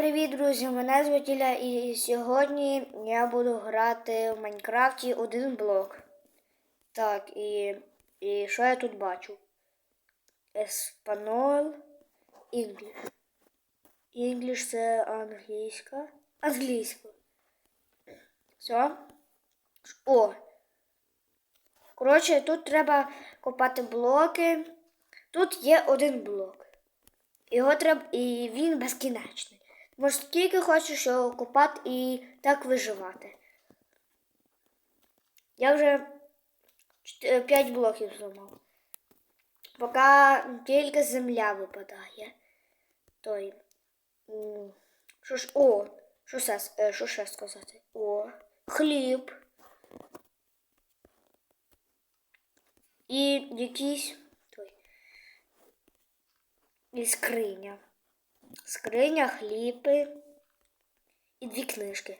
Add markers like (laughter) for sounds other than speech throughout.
привіт, друзі! Мене звуть Ілля і сьогодні я буду грати в Майнкрафті один блок. Так, і, і що я тут бачу? Еспанол, інгліш. Інгліш це англійська. Англійська. Все. О! Коротше, тут треба копати блоки. Тут є один блок. Його треба, і він безкінечний. Може, скільки хочеш його копати і так виживати. Я вже 5 блоків зламав. Поки тільки земля випадає. Той. Що ж, о, що ще, е, що ще сказати? О, хліб. І якийсь той. І скриня. Скриня, хліби і дві книжки.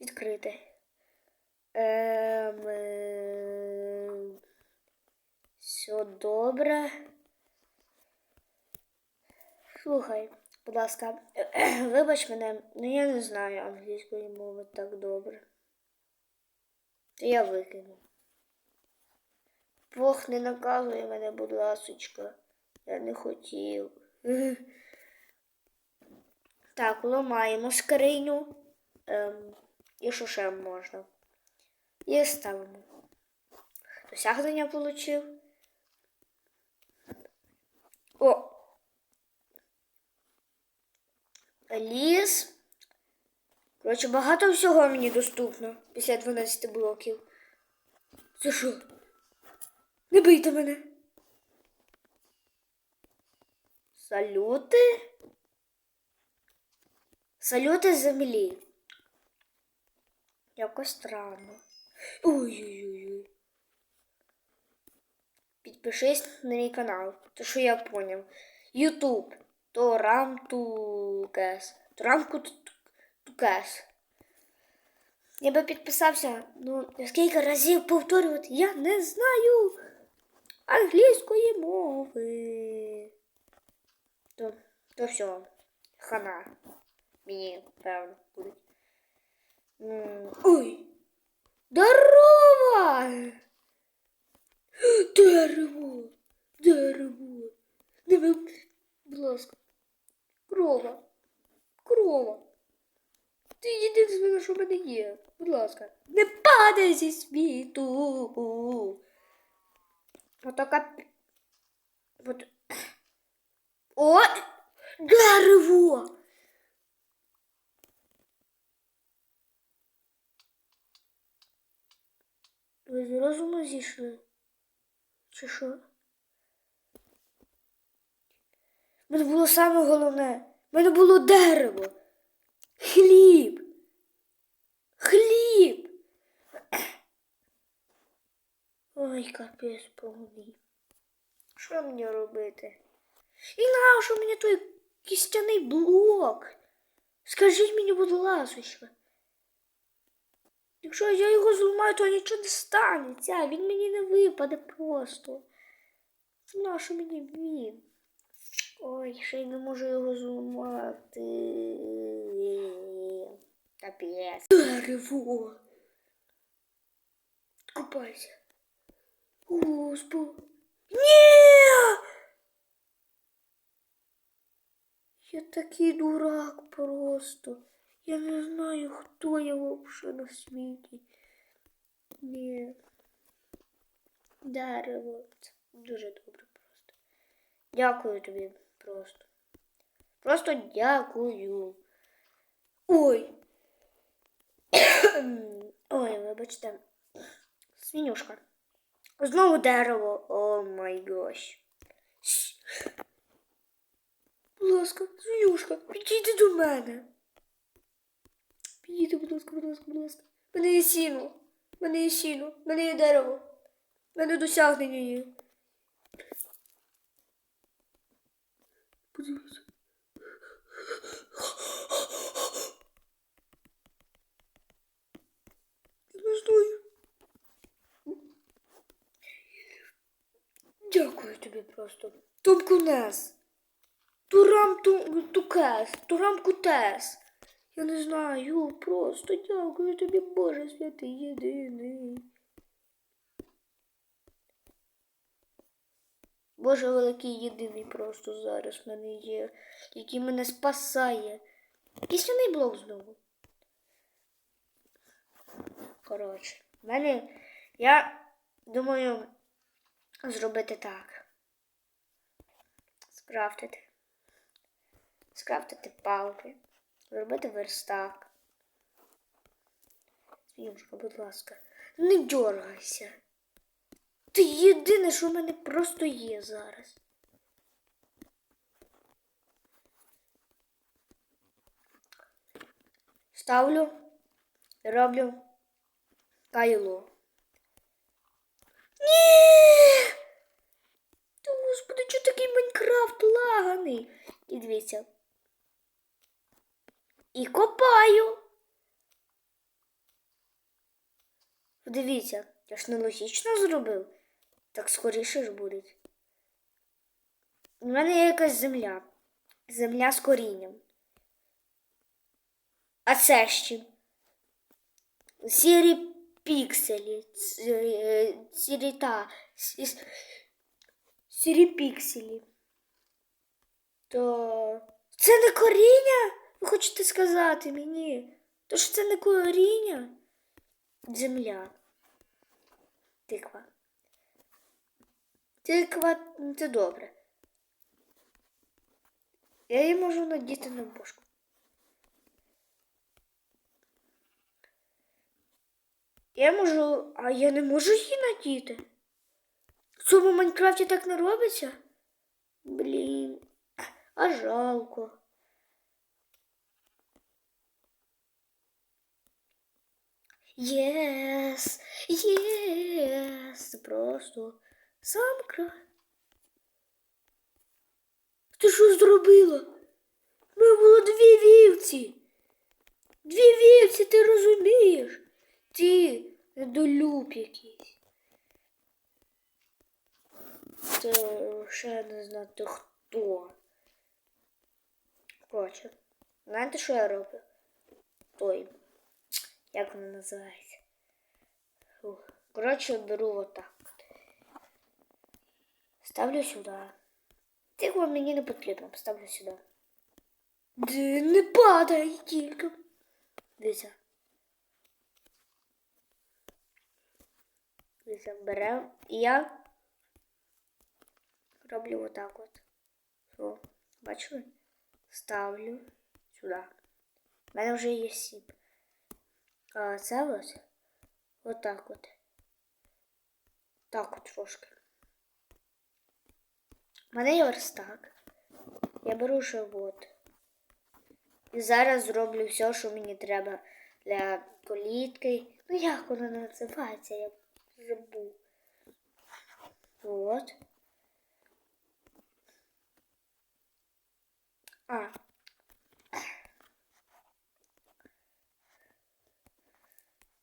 Відкрити. Ем, е, все добре. Слухай, будь ласка, (clears throat) вибач мене, ну я не знаю англійської мови так добре. Я викину. Бог не наказує мене, будь ласочка. Я не хотів. (laughs) Так, ламаємо скриню. Ем, і що ще можна? І ставимо. Досягнення отримав. О! Ліс. Коротше, багато всього мені доступно після 12 блоків. Це що? Не бийте мене. Салюти? Салюти землі. Якось странно. Ой-ой-ой. Підпишись на мій канал. То що я поняв. Ютуб. То рамтукес. То рамку тукес. Я би підписався, ну, скільки разів повторювати, я не знаю англійської мови. То, то все, хана. Мені, певно, буде. М, Ой! Здорово! Дерево! Дерево! Диви, будь ласка. Крова. Крова. Ти єдине, що в мене є. Будь ласка. Не падай зі світу. Отака. От. О! Дерево! Ви з розуму зійшли? Чи що? В мене було саме головне. В мене було дерево. Хліб. Хліб. Ой, капець повний. Що мені робити? І нащо мені той кістяний блок? Скажіть мені, будь ласочка. Якщо я його зламаю, то нічого не станеться. Він мені не випаде просто. Нащо мені він? Ой, ще й не можу його зламати. Капець. Дерево. Купайся. Господи. Ні! Я такий дурак просто. Я не знаю, хто я вообще на світі. Ні. Дерево. Це дуже добре просто. Дякую тобі просто. Просто дякую. Ой. (coughs) Ой, вибачте. Свинюшка. Знову дерево. О май гош. Будь ласка, свинюшка, підійди до мене. Підійди, будь ласка, будь ласка, будь ласка. Мене є сіно. Мене є сіно. Мене є дерево. Мене досягнення є. Подивіться. Дякую тобі просто. Томку нас. Турам ту, туке. Тес, ту рамку Тес. Я не знаю, просто дякую тобі, Боже святий єдиний. Боже великий єдиний просто зараз в мене є, який мене спасає. Кисляний блок знову. Коротше, в мене я думаю зробити так. Скрафтити. Скрафтити палки. Зробити верстак. Свінушка, будь ласка, не дергайся. Ти єдине, що в мене просто є зараз. Ставлю, роблю кайло. Ні! Господи, чого такий Майнкрафт лаганий? І дивіться. І копаю. Дивіться, я ж нелогічно зробив. Так скоріше ж буде. У мене є якась земля. Земля з корінням. А це чим? Сірі пікселі. е, Сірі та. Сірі пікселі. То це не коріння? Ви хочете сказати мені? То що це не коріння? Земля. Тиква. Тиква це добре. Я її можу надіти на бошку. Я можу. А я не можу її надіти. В Майнкрафті так не робиться? Блін. А жалко. Єс, єс, просто сам край. Ти що зробила? У мене було дві вівці. Дві вівці, ти розумієш? Ти недолюб якийсь. Це ще не знати хто. Коротше, знаєте, що я роблю? Той. Як воно називається? Фух. Коротше, беру отак. Ставлю сюди. Тихо мені не потрібно, ставлю сюди. Де не падай тільки. Дивіться. Дивіться, беремо. І я роблю отак от. О, бачили? Ставлю сюди. У мене вже є сіп. А це от отак от. Так от трошки. У мене є верстак. Я беру ще от. І зараз зроблю все, що мені треба для колітки. Ну як вона називається, я забув. От. А.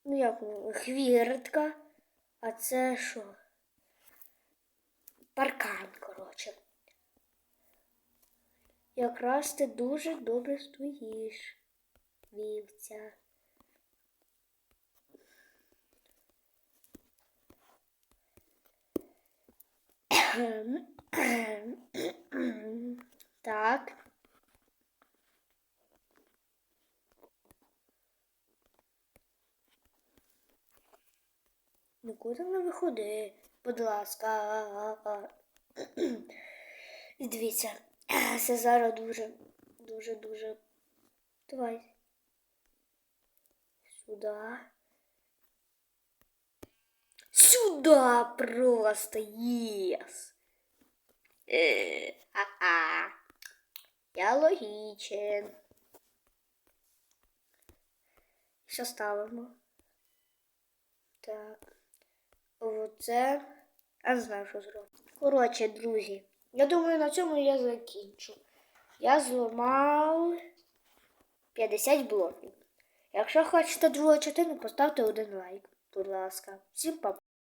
Ну як хвіртка. А це що? Паркан, коротше. Якраз ти дуже добре стоїш, вівця. Так. Нікуди не виходи, будь ласка. І дивіться, це зараз дуже, дуже, дуже. Давай. Сюди. Сюда просто єс. Е, а-а. Я логічен. Що ставимо? Так. Оце. Я не знаю, що зробити. Коротше, друзі. Я думаю, на цьому я закінчу. Я зламав 50 блоків. Якщо хочете другу частину, поставте один лайк, будь ласка. Всім па.